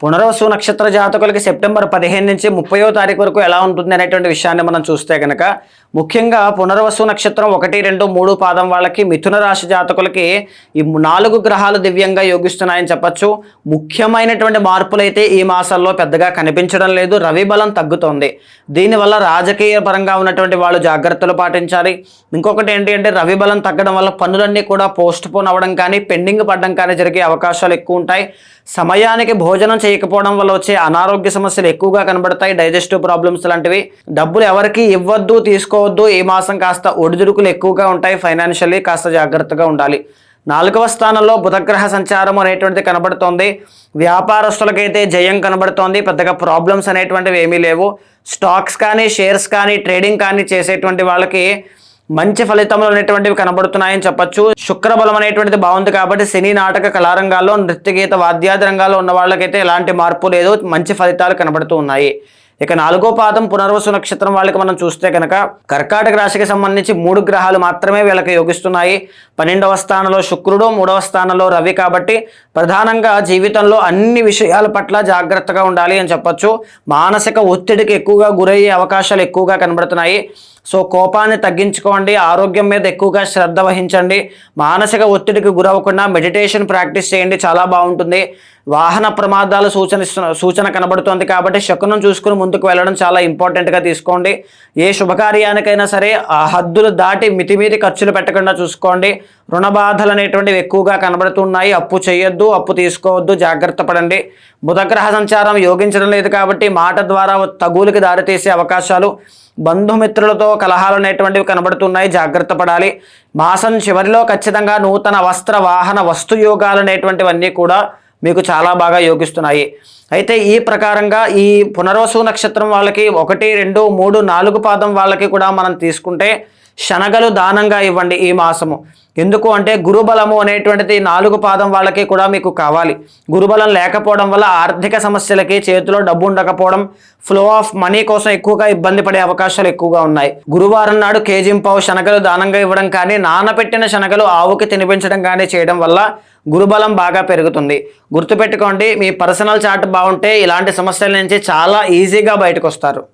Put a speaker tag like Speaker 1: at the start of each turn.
Speaker 1: పునర్వసు నక్షత్ర జాతకులకి సెప్టెంబర్ పదిహేను నుంచి ముప్పయో తారీఖు వరకు ఎలా ఉంటుంది అనేటువంటి విషయాన్ని మనం చూస్తే కనుక ముఖ్యంగా పునర్వసు నక్షత్రం ఒకటి రెండు మూడు పాదం వాళ్ళకి మిథున రాశి జాతకులకి ఈ నాలుగు గ్రహాలు దివ్యంగా యోగిస్తున్నాయని చెప్పచ్చు. ముఖ్యమైనటువంటి మార్పులు అయితే ఈ మాసాల్లో పెద్దగా కనిపించడం లేదు. రవి బలం తగ్గుతోంది. దీనివల్ల రాజకీయ పరంగా ఉన్నటువంటి వాళ్ళు జాగ్రత్తలు పాటించాలి. ఇంకొకటి ఏంటి అంటే రవి బలం తగ్గడం వల్ల పనులన్నీ కూడా పోస్ట్ పోన్ అవ్వడం కానీ పెండింగ్ పడడం కానీ జరిగే అవకాశాలు ఎక్కువ ఉంటాయి. సమయానికి భోజనం చేయకపోవడం వల్ల వచ్చే అనారోగ్య సమస్యలు ఎక్కువగా కనబడతాయి. డైజెస్టివ్ ప్రాబ్లమ్స్ లాంటివి. డబ్బులు ఎవరికి ఇవ్వద్దు తీసుకోవద్దు. ఈ మాసం కాస్త ఒడిదుడుకులు ఎక్కువగా ఉంటాయి. ఫైనాన్షియల్లీ కాస్త జాగ్రత్తగా ఉండాలి. నాలుగవ స్థానంలో బుధగ్రహ సంచారం అనేటువంటిది కనబడుతోంది. వ్యాపారస్తులకైతే జయం కనబడుతోంది. పెద్దగా ప్రాబ్లమ్స్ అనేటువంటివి ఏమీ లేవు. స్టాక్స్ కానీ షేర్స్ కానీ ట్రేడింగ్ కానీ చేసేటువంటి వాళ్ళకి మంచి ఫలితములు అనేటువంటివి కనబడుతున్నాయని చెప్పొచ్చు. శుక్రబలం అనేటువంటిది బాగుంది కాబట్టి సినీ నాటక కళారంగాల్లో నృత్యగీత వాద్యాది రంగాల్లో ఉన్న వాళ్ళకైతే ఎలాంటి మార్పు లేదు. మంచి ఫలితాలు కనబడుతూ ఉన్నాయి. ఇక నాలుగో పాదం పునర్వసు నక్షత్రం వాళ్ళకి మనం చూస్తే కనుక కర్కాటక రాశికి సంబంధించి మూడు గ్రహాలు మాత్రమే వీళ్ళకి యోగిస్తున్నాయి. పన్నెండవ స్థానంలో శుక్రుడు మూడవ స్థానంలో రవి కాబట్టి ప్రధానంగా జీవితంలో అన్ని విషయాల పట్ల జాగ్రత్తగా ఉండాలి అని చెప్పొచ్చు. మానసిక ఒత్తిడికి ఎక్కువగా గురయ్యే అవకాశాలు ఎక్కువగా కనబడుతున్నాయి. సో కోపాన్ని తగ్గించుకోండి ఆరోగ్యం మీద ఎక్కువగా శ్రద్ధ వహించండి. మానసిక ఒత్తిడికి గురవ్వకుండా మెడిటేషన్ ప్రాక్టీస్ చేయండి చాలా బాగుంటుంది. వాహన ప్రమాదాలు సూచన సూచన కనబడుతోంది కాబట్టి శకునం చూసుకుని ముందుకు వెళ్ళడం చాలా ఇంపార్టెంట్గా తీసుకోండి. ఏ శుభకార్యానికైనా సరే ఆ హద్దులు దాటి మితిమీరి ఖర్చులు పెట్టకుండా చూసుకోండి. రుణ బాధలు అనేటువంటివి ఎక్కువగా కనబడుతున్నాయి. అప్పు చేయొద్దు అప్పు తీసుకోవద్దు జాగ్రత్త పడండి. బుధగ్రహ సంచారం యోగించడం లేదు కాబట్టి మాట ద్వారా తగులుకి దారితీసే అవకాశాలు బంధుమిత్రులతో కలహాలు అనేటువంటివి కనబడుతున్నాయి. జాగ్రత్త పడాలి. మాసం చివరిలో ఖచ్చితంగా నూతన వస్త్ర వాహన వస్తు యోగాలు అనేటువంటివన్నీ కూడా మీకు చాలా బాగా యోగిస్తున్నాయి. అయితే ఈ ప్రకారంగా ఈ పునర్వసు నక్షత్రం వాళ్ళకి ఒకటి రెండు మూడు నాలుగు పాదం వాళ్ళకి కూడా మనం తీసుకుంటే శనగలు దానంగా ఇవ్వండి ఈ మాసము. ఎందుకు అంటే గురుబలము అనేటువంటిది నాలుగు పాదం వాళ్ళకి కూడా మీకు కావాలి. గురుబలం లేకపోవడం వల్ల ఆర్థిక సమస్యలకి చేతిలో డబ్బు ఉండకపోవడం ఫ్లో ఆఫ్ మనీ కోసం ఎక్కువగా ఇబ్బంది పడే అవకాశాలు ఎక్కువగా ఉన్నాయి. గురువారం నాడు కేజింపావు శనగలు దానంగా ఇవ్వడం కానీ నానబెట్టిన శనగలు ఆవుకి తినిపించడం కానీ చేయడం వల్ల గురుబలం బాగా పెరుగుతుంది. గుర్తుపెట్టుకోండి మీ పర్సనల్ చాట్ బాగుంటే ఇలాంటి సమస్యల నుంచి చాలా ఈజీగా బయటకు వస్తారు.